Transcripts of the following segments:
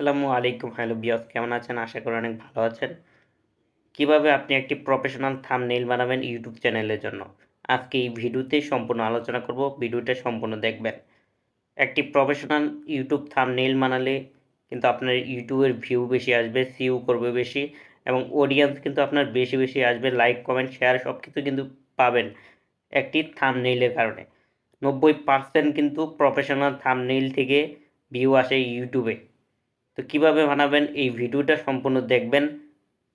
আসসালামু আলাইকুম। হ্যালো বিয়স কেমন আছেন? আশা করি অনেক ভালো আছেন। কীভাবে আপনি একটি প্রফেশনাল থাম্বনেইল বানাবেন ইউটিউব চ্যানেলের জন্য? আজকে এই ভিডিওতে সম্পূর্ণ আলোচনা করব। ভিডিওটা সম্পূর্ণ দেখবেন। একটি প্রফেশনাল ইউটিউব থাম্বনেইল বানালে কিন্তু আপনার ইউটিউবের ভিউ বেশি আসবে সিউ করবে বেশি এবং অডিয়েন্স কিন্তু আপনার বেশি বেশি আসবে। লাইক কমেন্ট শেয়ার সব কিছু কিন্তু পাবেন একটি থাম্বনেইলের কারণে। নব্বই পার্সেন্ট কিন্তু প্রফেশনাল থাম্বনেইল থেকে ভিউ আসে ইউটিউবে। তো কীভাবে বানাবেন এই ভিডিওটা সম্পূর্ণ দেখবেন।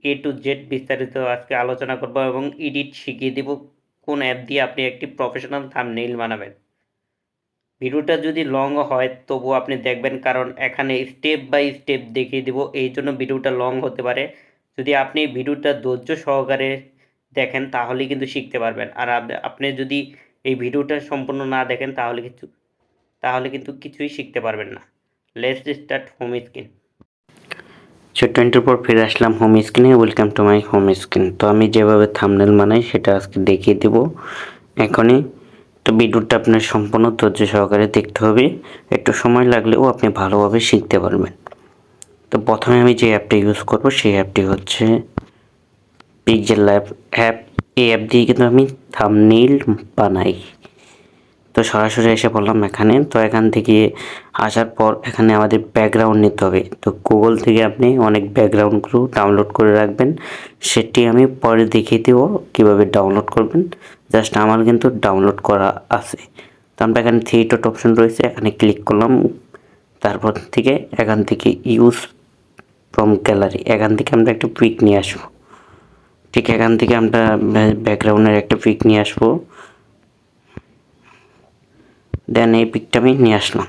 এ টু জেড বিস্তারিত আজকে আলোচনা করব এবং এডিট শিখিয়ে দেব কোন অ্যাপ দিয়ে আপনি একটি প্রফেশনাল থাম্বনেইল বানাবেন। ভিডিওটা যদি লং হয় তবু আপনি দেখবেন কারণ এখানে স্টেপ বাই স্টেপ দেখিয়ে দেব, এই জন্য ভিডিওটা লং হতে পারে। যদি আপনি ভিডিওটা ধৈর্য সহকারে দেখেন তাহলেই কিন্তু শিখতে পারবেন। আর আপ- আপনি যদি এই ভিডিওটা সম্পূর্ণ না দেখেন তাহলে কিছু, তাহলে কিন্তু কিছুই শিখতে পারবেন না। লেটস স্টার্ট হোম স্ক্রিন ছোট্ট পর ফিরে আসলাম হোম স্ক্রিনে welcome to my home screen তো আমি যেভাবে থামনেল বানাই, সেটা আজকে দেখিয়ে দেব। এখনই। তো ভিডিওটা আপনার সম্পূর্ণ ধৈর্য সহকারে দেখতে হবে। একটু সময় লাগলেও আপনি ভালোভাবে শিখতে পারবেন। তো প্রথমে আমি যে অ্যাপটি ইউজ করব, সেই অ্যাপটি হচ্ছে পিকজেল ল্যাব অ্যাপ এই অ্যাপ দিয়ে কিন্তু আমি থামনেল বানাই। তো সরাসরি এসে পড়লাম এখানে। তো এখান থেকে আসার পর এখানে আমাদের ব্যাকগ্রাউন্ড নিতে হবে। তো গুগল থেকে আপনি অনেক ব্যাকগ্রাউন্ডগুলো ডাউনলোড করে রাখবেন। সেটি আমি পরে দেখিয়ে দেব কীভাবে ডাউনলোড করবেন। জাস্ট আমার কিন্তু ডাউনলোড করা আছে। তো আমরা এখানে থ্রি অপশন রয়েছে। এখানে ক্লিক করলাম। তারপর থেকে এখান থেকে ইউজ ফ্রম গ্যালারি এখান থেকে আমরা একটা পিক নিয়ে আসব। ঠিক এখান থেকে আমরা ব্যাকগ্রাউন্ডের একটা পিক নিয়ে আসব। দেন এই পিকটা আমি নিয়ে আসলাম।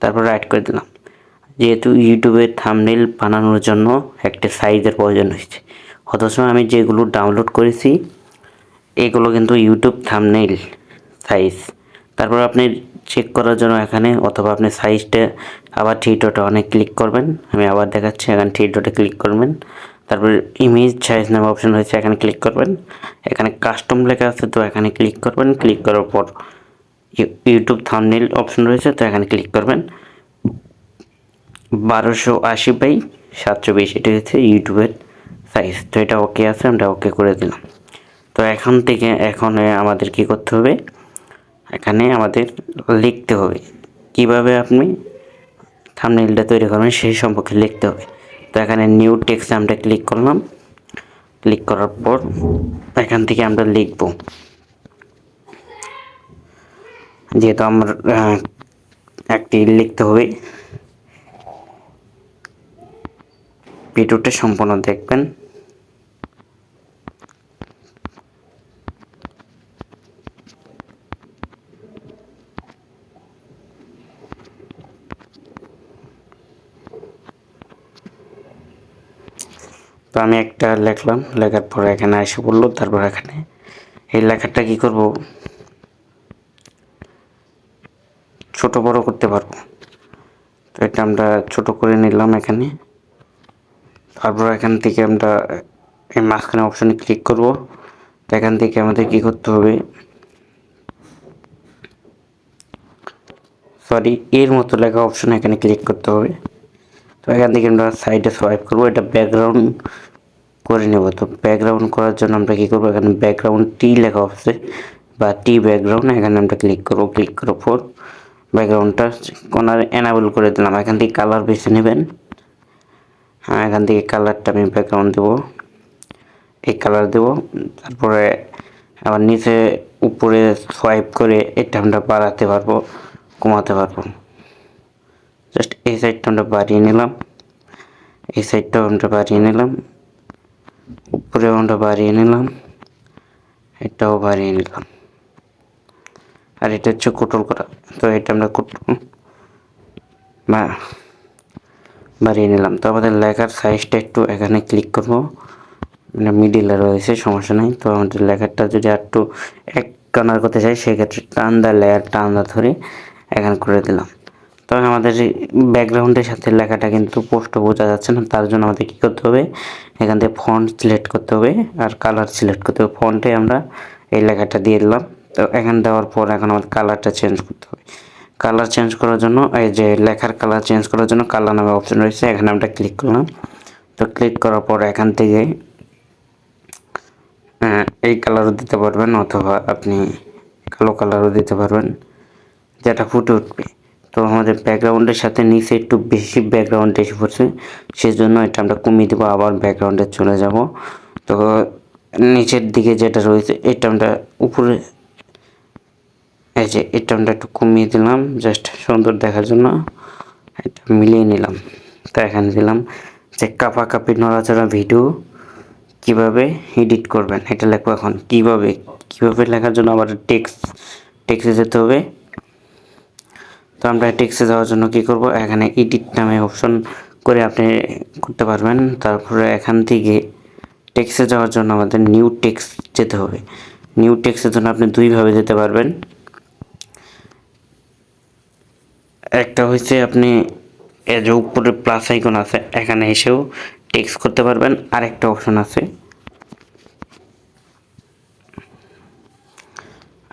তারপর রাইট করে দিলাম। যেহেতু ইউটিউবে থামনেল বানানোর জন্য একটা সাইজের প্রয়োজন হয়েছে। অথচ আমি যেগুলো ডাউনলোড করেছি, এগুলো কিন্তু ইউটিউব থামনেল সাইজ তারপর আপনি চেক করার জন্য এখানে, অথবা আপনি সাইজটা আবার থ্রি ডটে অনেক ক্লিক করবেন। আমি আবার দেখাচ্ছি, এখানে থ্রি ডটে ক্লিক করবেন। তারপর ইমেজ সাইজ নামে অপশন হয়েছে এখানে ক্লিক করবেন। এখানে কাস্টম লেখা আছে, তো এখানে ক্লিক করবেন। ক্লিক করার পর ইউটিউব থামনেল অপশন রয়েছে, তো এখানে ক্লিক করবেন। বারোশো আশি বাই সাতশো বিশ, এটা হচ্ছে ইউটিউবের সাইজ তো এটা ওকে আছে, আমরা ওকে করে দিলাম। তো এখন থেকে এখন আমাদের কি করতে হবে? এখানে আমাদের লিখতে হবে। কীভাবে আপনি থামনেলটা তৈরি করবেন সেই সম্পর্কে লিখতে হবে। তো এখানে নিউ টেক্সট আমরা ক্লিক করলাম। ক্লিক করার পর এখান থেকে আমরা লিখব। যেহেতু আমার একটি লিখতে হবে। ভিডিওটা সম্পূর্ণ দেখবেন। তো আমি একটা লেখলাম, লেখার পর এখানে এসে পড়ল, তারপর এখানে এই লেখাটা কি করব? ছোট বড় করতে পারব? তো এটা আমরা ছোট করে নিলাম এখানে। তারপর এখান থেকে আমরা এই মাঝখানে অপশনে ক্লিক করব। তো এখান থেকে আমাদের কি করতে হবে? সরি এর মতো লেখা অপশন এখানে ক্লিক করতে হবে। তো এখান থেকে আমরা সাইডে সোয়াইপ করব। এটা ব্যাকগ্রাউন্ড করে নেব। তো ব্যাকগ্রাউন্ড করার জন্য আমরা কী করব? এখানে ব্যাকগ্রাউন্ড টি লেখা আছে বা টি ব্যাকগ্রাউন্ড এখানে আমরা ক্লিক করব। ক্লিক করার পর ব্যাকগ্রাউন্ডটা কোনার এনাবেল করে দিলাম। এখান থেকে কালার বেছে নেবেন। হ্যাঁ এখান থেকে কালারটা আমি ব্যাকগ্রাউন্ড দেবো। এই কালার দেবো। তারপরে আবার নিচে উপরে সোয়াইপ করে এটা আমরা বাড়াতে পারব, কমাতে পারব। জাস্ট এই সাইডটা আমরা বাড়িয়ে নিলাম। এই সাইডটাও আমরা বাড়িয়ে নিলাম। উপরেও আমরা বাড়িয়ে নিলাম। এটাও বাড়িয়ে নিলাম। আর এটা হচ্ছে কোটল করা। তো এটা আমরা কোটল বা, বাড়িয়ে নিলাম। তো আমাদের লেখার সাইজটা একটু এখানে ক্লিক করব। মানে মিডিলে রয়েছে, সমস্যা নেই। তো আমাদের লেখারটা যদি একটু এক কানার করতে চাই, সেক্ষেত্রে টান দা লেয়ার টান দা ধরে এখানে করে দিলাম। তবে আমাদের ব্যাকগ্রাউন্ডের সাথে লেখাটা কিন্তু স্পষ্ট বোঝা যাচ্ছে না। তার জন্য আমাদের কী করতে হবে? এখান থেকে ফন্ট সিলেক্ট করতে হবে আর কালার সিলেক্ট করতে হবে। ফন্টে আমরা এই লেখাটা দিয়ে দিলাম। তো এখানে দেওয়ার পর এখন আমাদের কালারটা চেঞ্জ করতে হবে। কালার চেঞ্জ করার জন্য, এই যে লেখার কালার চেঞ্জ করার জন্য কালার নামে অপশন রয়েছে, এখানে আমরা ক্লিক করলাম। তো ক্লিক করার পর এখান থেকে এই কালারও দিতে পারবেন অথবা আপনি কালো কালারও দিতে পারবেন, যেটা ফুটে উঠবে। তো আমাদের ব্যাকগ্রাউন্ডের সাথে নিচে একটু বেশি ব্যাকগ্রাউন্ড এসে পড়ছে, সেজন্য এটা আমরা কমিয়ে দেবো, আবার ব্যাকগ্রাউন্ডে চলে যাব। তো নিচের দিকে যেটা রয়েছে, এটা আমরা উপরে এই যে এটা আমরা একটু কমিয়ে দিলাম জাস্ট সুন্দর দেখার জন্য এটা মিলিয়ে নিলাম। তো এখানে দিলাম যে কাপা কাপি নড়াচড়া ভিডিও কীভাবে এডিট করবেন? এটা লেখবো এখন, কীভাবে কীভাবে লেখার জন্য আবার টেক্সট টেক্সে যেতে হবে। তো আমরা টেক্সে যাওয়ার জন্য কি করব? এখানে এডিট নামে অপশন করে আপনি করতে পারবেন। তারপরে এখান থেকে টেক্সে যাওয়ার জন্য আমাদের নিউ টেক্স যেতে হবে। নিউ টেক্সের জন্য আপনি দুইভাবে যেতে পারবেন। একটা হচ্ছে আপনি, এ যে উপরে প্লাস আইকন আছে, এখানে এসেও টেক্সট করতে পারবেন। আরেকটা অপশন আছে।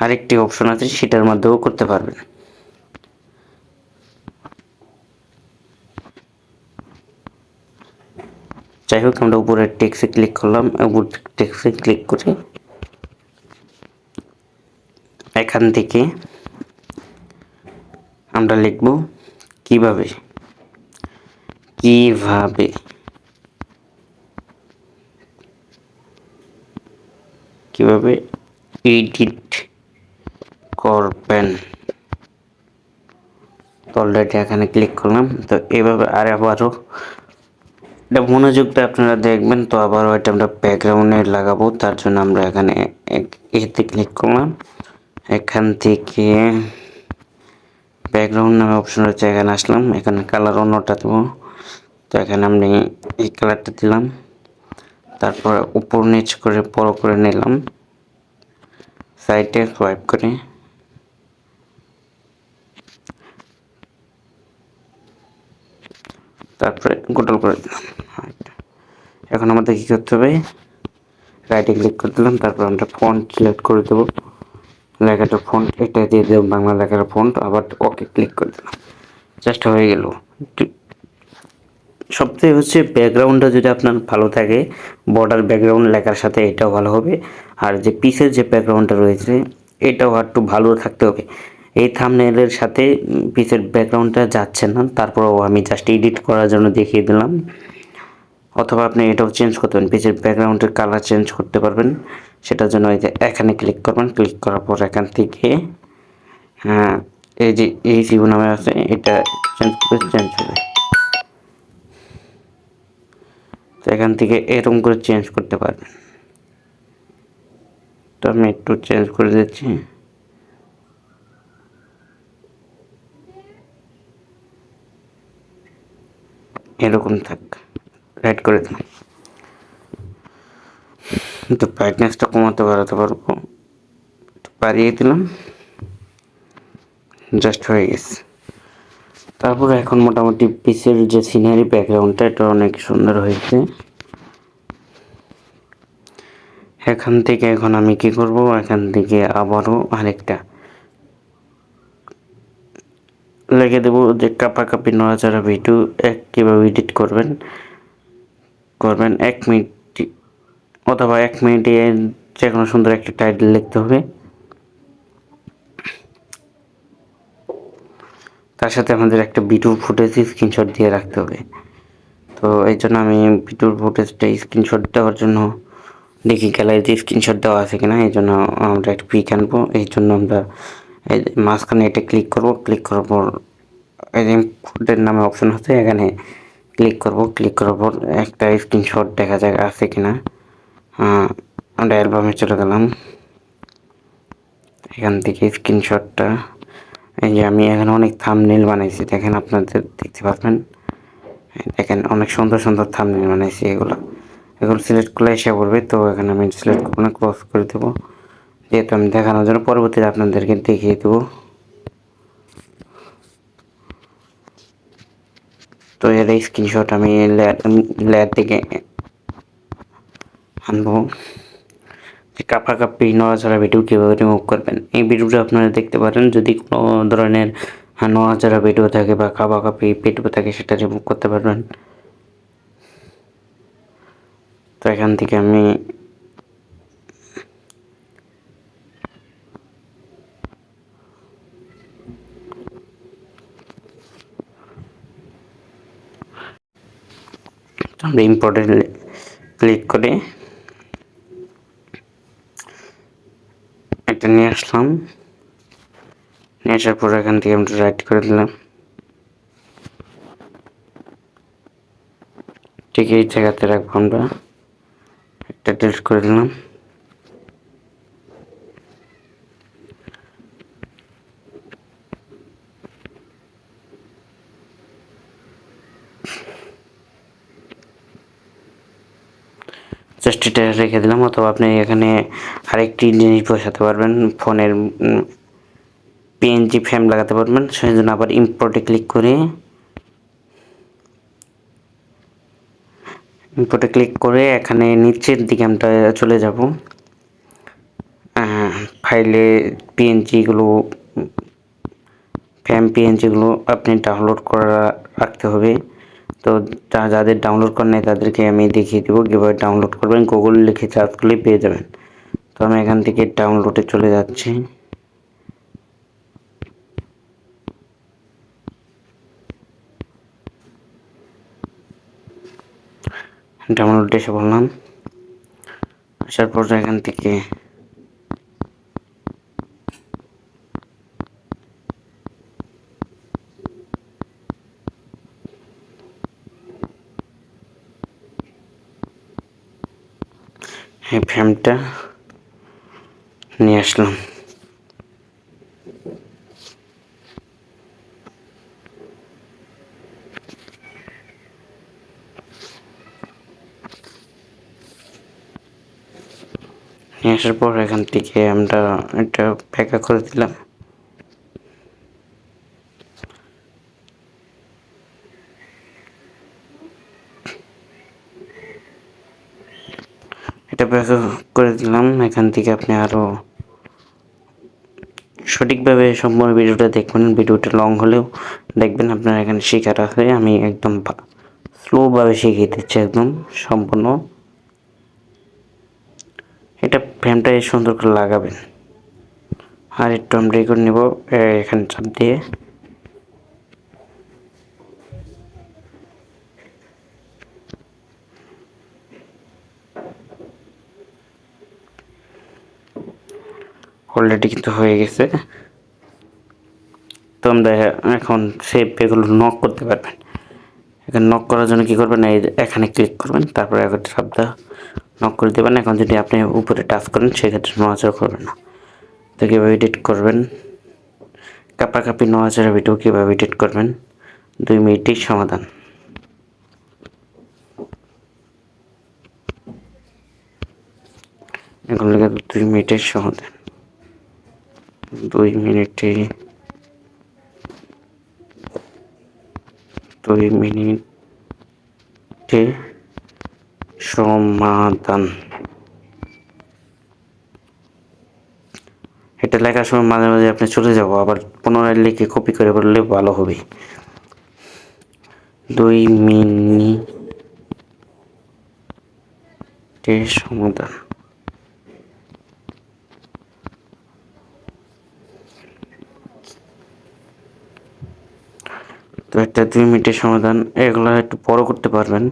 আরেকটি অপশন আছে, সেটার মাধ্যমেও করতে পারবেন। যাই হোক, আমরা উপরে টেক্সে ক্লিক করলাম। উপর টেক্সে ক্লিক করে এখান থেকে আমরা লিখব। কীভাবে? কীভাবে? কীভাবে এডিট করবেন? অলরেডি এখানে ক্লিক করলাম। তো এভাবে আর আবারও এটা মনোযোগটা আপনারা দেখবেন। তো আবারও এটা আমরা ব্যাকগ্রাউন্ডে লাগাবো। তার জন্য আমরা এখানে এতে ক্লিক করলাম। এখান থেকে ব্যাকগ্রাউন্ড নামে অপশন রয়েছে, এখানে আসলাম, এখানে কালার অন্যটা দেবো। তো এখানে আমি এই কালারটা দিলাম, তারপর উপর নিচ করে বড় করে নিলাম সাইডে সোয়াইপ করে। তারপরে গোটল করে দিলাম এখন আমাদের কী করতে হবে? রাইটে ক্লিক করে দিলাম, তারপর আমরা ফন্ট সিলেক্ট করে দেবো। লেখাটা ফন্ট এটা দিয়ে দেবো বাংলা লেখার ফন্ট আবার ওকে ক্লিক করে দিলাম। জাস্ট হয়ে গেল। সবথেকে হচ্ছে ব্যাকগ্রাউন্ডটা যদি আপনার ভালো থাকে বর্ডার ব্যাকগ্রাউন্ড লেখার সাথে এটাও ভালো হবে। আর যে পিসের যে ব্যাকগ্রাউন্ডটা রয়েছে, এটাও একটু ভালো থাকতে হবে। এই থামনেলের সাথে পিসের ব্যাকগ্রাউন্ডটা যাচ্ছে না, তারপরেও আমি জাস্ট এডিট করার জন্য দেখিয়ে দিলাম। অথবা আপনি এটাও চেঞ্জ করতে পারেন পেজের ব্যাকগ্রাউন্ডের কালার চেঞ্জ করতে পারবেন। সেটার জন্য এই যে এখানে ক্লিক করবেন ক্লিক করার পর এখান থেকে হ্যাঁ এই যে এই জিও নামে আছে, এটা চেঞ্জ করে চেঞ্জ হবে। তো এখান থেকে এরকম করে চেঞ্জ করতে পারবেন। তো আমি একটু চেঞ্জ করে দিচ্ছি। এরকম থাক রাইট করে দিলাম। তো ব্রাইটনেসটা কমাতে বাড়াতে পারব একটু বাড়িয়ে দিলাম। জাস্ট হয়ে গেছে। তারপরে এখন মোটামুটি পিসের যে সিনারি ব্যাকগ্রাউন্ডটা এটা অনেক সুন্দর হয়েছে। এখান থেকে এখন আমি কি করব? এখান থেকে আবারও আরেকটা লেগে দেবো যে কাপাকাপি, নড়াচড়া ভিডিও এক কীভাবে এডিট করবেন। করবেন এক মিনিট অথবা এক মিনিটে যে কোনো সুন্দর একটা টাইটেল লিখতে হবে। তার সাথে আমাদের একটা ভিডিও ফুটেজ স্ক্রিনশট দিয়ে রাখতে হবে। তো এই জন্য আমি ভিডিওর ফুটেজটা স্ক্রিনশট দেওয়ার জন্য দেখি গ্যালারিতে স্ক্রিনশট দেওয়া আছে কিনা, এই জন্য আমরা একটা পিক আনব। এই জন্য আমরা মাঝখানে এটা ক্লিক করব। ক্লিক করার পর ফুটের নামে অপশন আছে, এখানে ক্লিক করব। ক্লিক করার পর একটা স্ক্রিনশট দেখা যায় আছে কিনা। আমরা অ্যালবামে চলে গেলাম। এখান থেকে স্ক্রিনশটটা। এই যে আমি এখানে অনেক থাম থামনেল বানাইছি, দেখেন আপনাদের দেখতে পাচ্ছেন? দেখেন, অনেক সুন্দর সুন্দর থাম থামনেল বানাইছি এগুলো। এগুলো সিলেক্ট করলে এসে পড়বে, তো এখানে আমি সিলেক্ট করব না ক্রস করে দেবো। যেহেতু আমি দেখানোর জন্য পরবর্তীতে আপনাদেরকে দেখিয়ে দেবো। তো এর স্ক্রিনশট আমি লেয়ার থেকে আনব। যে কাপাকাপি নড়াচড়া ভিডিও কীভাবে রিমুভ করবেন, এই ভিডিওটা আপনারা দেখতে পারেন। যদি কোনো ধরনের নড়াচড়া ভিডিও থাকে বা কাবা কাপি ভিডিও থাকে, সেটা রিমুভ করতে পারবেন। তো এখান থেকে আমি আমরা ইম্পর্টেন্ট ক্লিক করে নিয়ে আসলাম। নিয়ে আসার পর এখান থেকে আমরা রাইট করে দিলাম। ঠিক এই জায়গাতে রাখব আমরা। একটা ডিলিট করে দিলাম। জাস্ট এটা রেখে দিলাম। অথবা আপনি এখানে আরেকটি জিনিস বসাতে পারবেন, ফোনের পিএনজি ফ্রেম লাগাতে পারবেন, সেই জন্য আবার ইম্পোর্টে ক্লিক করে ইম্পোর্টে ক্লিক করে এখানে নিচের দিকে আমরা চলে যাব। ফাইলে পিএনজিগুলো ফ্যাম পিএনজিগুলো আপনি ডাউনলোড করা রাখতে হবে। তো যাদের ডাউনলোড করেন তাদেরকে আমি দেখিয়ে দেবো কীভাবে ডাউনলোড করবেন গুগল লিখে চার্জ করলে পেয়ে যাবেন। তো আমি এখান থেকে ডাউনলোডে চলে যাচ্ছি। ডাউনলোড এসে বললাম আসার পর এখান থেকে এই ফ্রেমটা নিয়ে আসলাম। নিয়ে আসার পর এখান থেকে আমরা এটা প্যাকা করে দিলাম। এটা প্যাকা করে দিলাম। এখান থেকে আপনি আরও সঠিকভাবে সম্পূর্ণ ভিডিওটা দেখবেন। ভিডিওটা লং হলেও দেখবেন আপনার এখানে শেখার আছে আমি একদম স্লোভাবে শিখিয়ে দিচ্ছি একদম সম্পূর্ণ। এটা ফ্রেমটা সুন্দর করে লাগাবেন। আর একটু আমরা করে নেব এখানে চাপ দিয়ে। অলরেডি কিন্তু হয়ে গেছে। তো এখন সেভ এগুলো নক করতে পারবেন। এখানে নক করার জন্য কী করবেন? এই এখানে ক্লিক করবেন, তারপরে একটা শব্দ নক করে দেবেন। এখন যদি আপনি উপরে টাচ করেন, সেক্ষেত্রে নড়াচড়া করবেন না। তো কীভাবে এডিট করবেন? কাপাকাপি, নড়াচড়া ভিডিও কীভাবে এডিট করবেন? দুই মিনিটেই সমাধান। এখন দুই মিনিটের সমাধান। দুই মিনিটে দুই মিনিটে সমাধান। এটা লেখার সময় মাঝে মাঝে আপনি চলে যাব, আবার পুনরায় লিখে কপি করে বললে ভালো হবে। দুই মিনিটে সমাধান। তো একটা দুই মিনিটের সমাধান। এগুলো একটু বড় করতে পারবেন।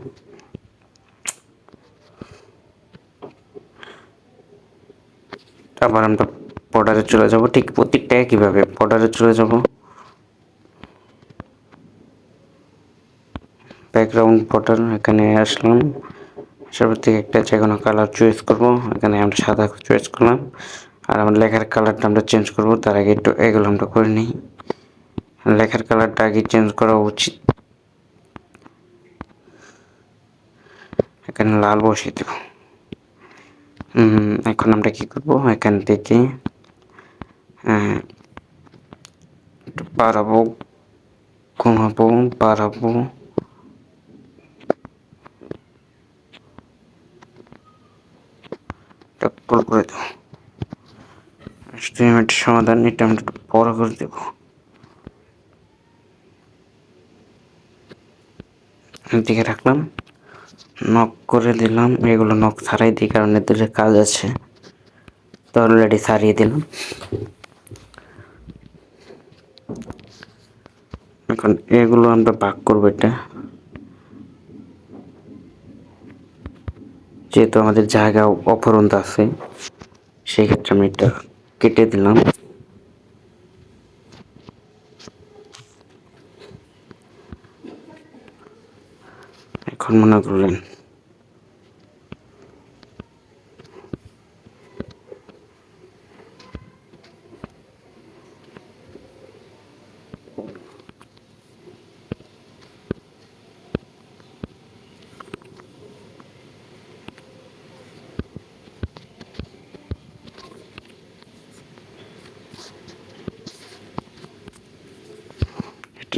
আবার আমরা বর্ডারে চলে যাব। ঠিক প্রত্যেকটা কীভাবে বর্ডারে চলে যাব। ব্যাকগ্রাউন্ড বর্ডার এখানে আসলাম। সবার থেকে একটা যে কোনো কালার চয়েস করব। এখানে আমরা সাদা চয়েস করলাম। আর আমার লেখার কালারটা আমরা চেঞ্জ করব। তার আগে একটু এগুলো আমরা করে নিই। লেখার কালারটা আগে চেঞ্জ করা উচিত। এখানে লাল বসিয়ে দেব। এখন আমরা কি করব? এখান থেকে বাড়াবো কমাবো বাড়াবো। করে দেবো। সমাধান এটা আমরা বড় করে দেবো। এদিকে রাখলাম। নক করে দিলাম। এগুলো নক ছাড়াই দিই, কারণ এদের কাজ আছে। তো অলরেডি সারিয়ে দিলাম। এখন এগুলো আমরা ভাগ করব এটা। যেহেতু আমাদের জায়গা অপরন্ত আছে, সেই ক্ষেত্রে আমি এটা কেটে দিলাম। এখন মনে করলেন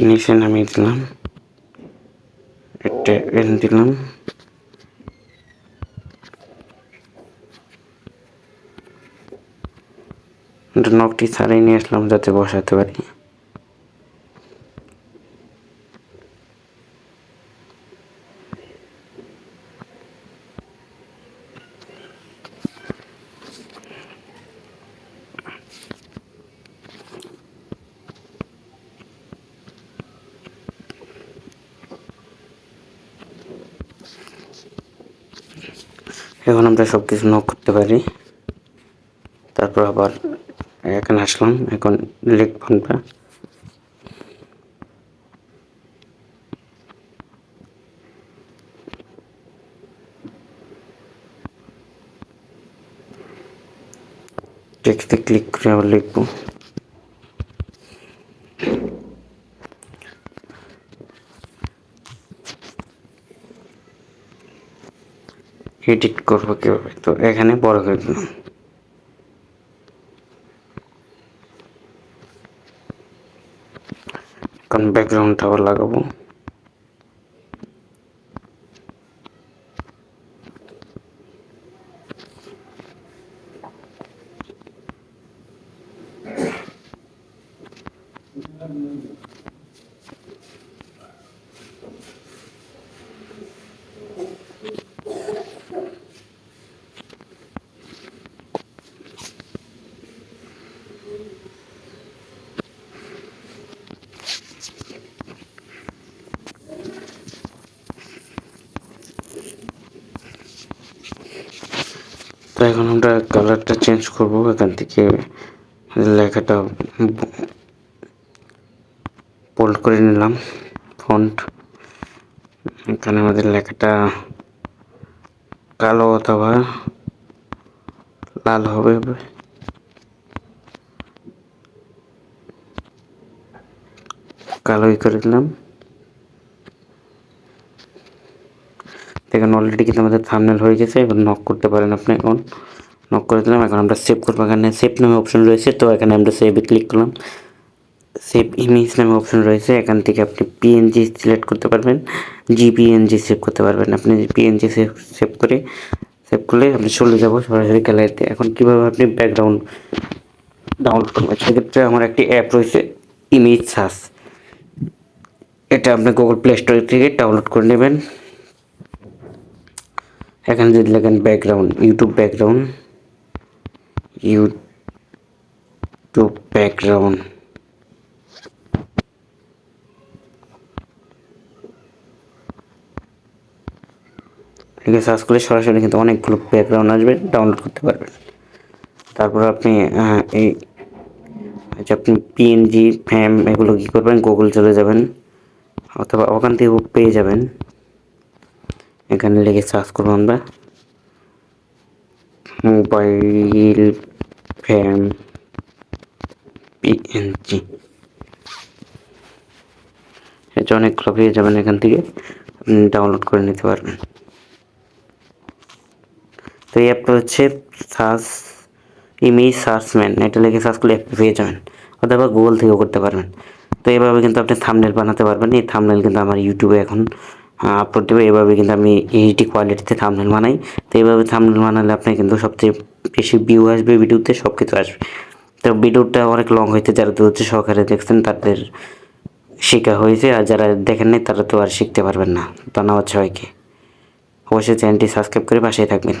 নিচে নামিয়ে দিলাম। এনে দিলাম। নখটি ছাড়িয়ে নিয়ে আসলাম যাতে বসাতে পারি। এখন আমরা সব কিছু নক করতে পারি। তারপর আবার এখানে আসলাম। এখন লেগ ফোনটা টেক্সটে ক্লিক করে আবার লিখব। এডিট করব কীভাবে? তো এখানে বড় করে দিলাম। কারণ ব্যাকগ্রাউন্ডটা আবার লাগাবো তো এখন আমরা কালারটা চেঞ্জ করব, এখান থেকে লেখাটা বোল্ড করে নিলাম ফন্ট এখানে আমাদের লেখাটা কালো অথবা লাল হবে। কালোই করে দিলাম দেখেন অলরেডি কিন্তু আমাদের থামনেল হয়ে গেছে, এবার নক করতে পারেন আপনি এখন। নক করে দিলাম, এখন আমরা সেভ করব। এখানে সেভ নামে অপশন রয়েছে, তো এখানে আমরা সেভে ক্লিক করলাম। সেভ ইমেজ নামে অপশন রয়েছে, এখান থেকে আপনি পিএনজি সিলেক্ট করতে পারবেন জিপিএনজি সেভ করতে পারবেন। আপনি পিএনজি সেভ সেভ করে সেভ করলে আপনি চলে যাব সরাসরি গ্যালারিতে এখন কীভাবে আপনি ব্যাকগ্রাউন্ড ডাউনলোড করবেন? সেক্ষেত্রে আমার একটি অ্যাপ রয়েছে ইমেজ সার্চ এটা আপনি গুগল প্লে স্টোর থেকে ডাউনলোড করে নেবেন। এখানে যদি লেখেন background YouTube background YouTube background. লিখে সার্চ করলে সরাসরি কিন্তু অনেকগুলো ব্যাকগ্রাউন্ড আসবে ডাউনলোড করতে পারবেন। তারপর আপনি এই আচ্ছা আপনি পিএনজি ফ্যাম এগুলো কী করবেন? গুগল চলে যাবেন, অথবা ওখান থেকে পেয়ে যাবেন। এখানে লিখে সার্চ করব আমরা। মোবাইল ফ্যাম পিএনজি এটা অনেকগুলো পেয়ে যাবেন এখান থেকে ডাউনলোড করে নিতে পারবেন। তো এই অ্যাপটা হচ্ছে সার্চ ইমেজ সার্চম্যান এটা লিখে সার্চ করলে অ্যাপটা পেয়ে যাবেন অথবা গুগল থেকেও করতে পারবেন। তো এভাবে কিন্তু আপনি থামনেল বানাতে পারবেন। এই থামনেল কিন্তু আমার ইউটিউবে এখন আপলোড দেবো এভাবে কিন্তু আমি এইচডি কোয়ালিটিতে থামনেল বানাই। তো এইভাবে থামনেল বানালে আপনার কিন্তু সবচেয়ে বেশি ভিউ আসবে ভিডিওতে সব কিছু আসবে। তো ভিডিওটা অনেক লং হয়েছে, যারা হচ্ছে সহকারে দেখছেন তাদের শেখা হয়েছে, আর যারা দেখেন নাই তারা তো আর শিখতে পারবেন না। ধন্যবাদ সবাইকে। অবশ্যই চ্যানেলটি সাবস্ক্রাইব করে পাশেই থাকবেন।